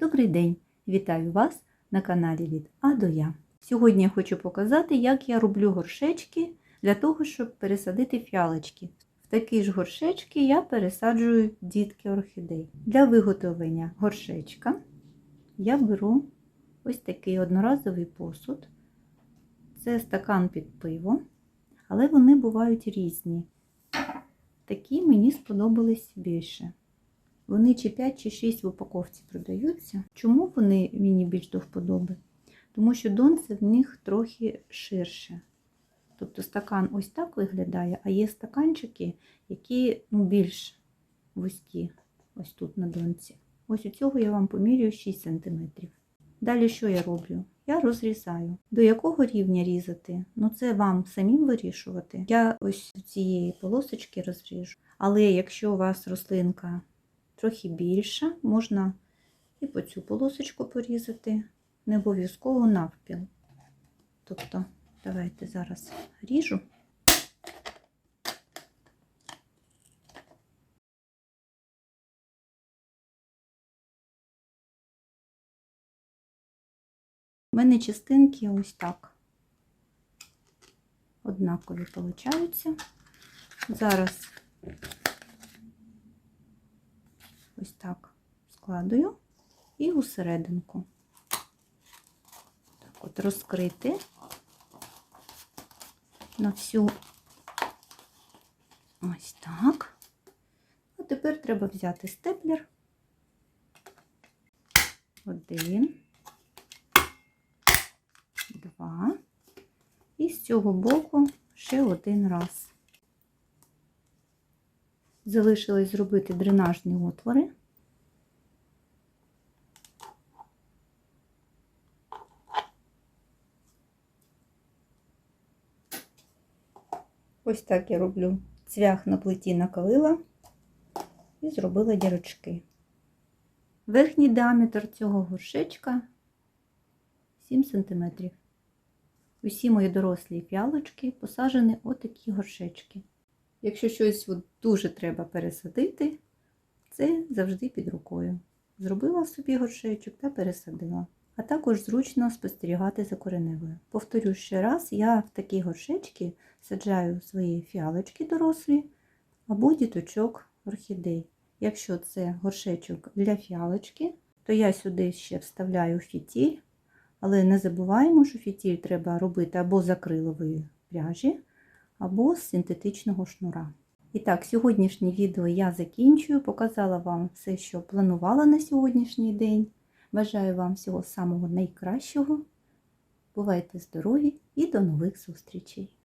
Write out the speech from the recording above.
Добрий день! Вітаю вас на каналі від А до Я. Сьогодні я хочу показати, як я роблю горшечки для того, щоб пересадити фіалочки. В такі ж горшечки я пересаджую дітки орхідей. Для виготовлення горшечка я беру ось такий одноразовий посуд. Це стакан під пиво, але вони бувають різні. Такі мені сподобались більше. Вони чи 5, чи 6 в упаковці продаються. Чому вони мені більш до вподоби? Тому що донце в них трохи ширше. Тобто стакан ось так виглядає, а є стаканчики, які ну, більш вузькі, ось тут на донці. Ось у цього я вам помірюю 6 см. Далі що я роблю? Я розрізаю. До якого рівня різати? Ну це вам самим вирішувати. Я ось цієї полосочки розріжу. Але якщо у вас рослинка трохи більша, можна і по цю полосочку порізати, не обов'язково навпіл. Тобто, давайте зараз ріжу. У мене частинки ось так однакові получаються. Зараз ось так складую і усерединку. Так от розкрити на всю ось так. А тепер треба взяти степлер. Один, два. І з цього боку ще один раз. Залишилось зробити дренажні отвори. Ось так я роблю цвях на плиті накалила і зробила дірочки. Верхній діаметр цього горшечка 7 см. Усі мої дорослі фіалочки посаджені отакі горшечки. Якщо щось от дуже треба пересадити, це завжди під рукою. Зробила собі горшечок та пересадила. А також зручно спостерігати за кореневою. Повторю ще раз, я в такі горшечки саджаю свої фіалочки дорослі або діточок орхідей. Якщо це горшечок для фіалочки, то я сюди ще вставляю фітіль, але не забуваємо, що фітіль треба робити або з пряжі, або з синтетичного шнура. І так, сьогоднішнє відео я закінчую, показала вам все, що планувала на сьогоднішній день. Бажаю вам всього самого найкращого. Бувайте здорові і до нових зустрічей!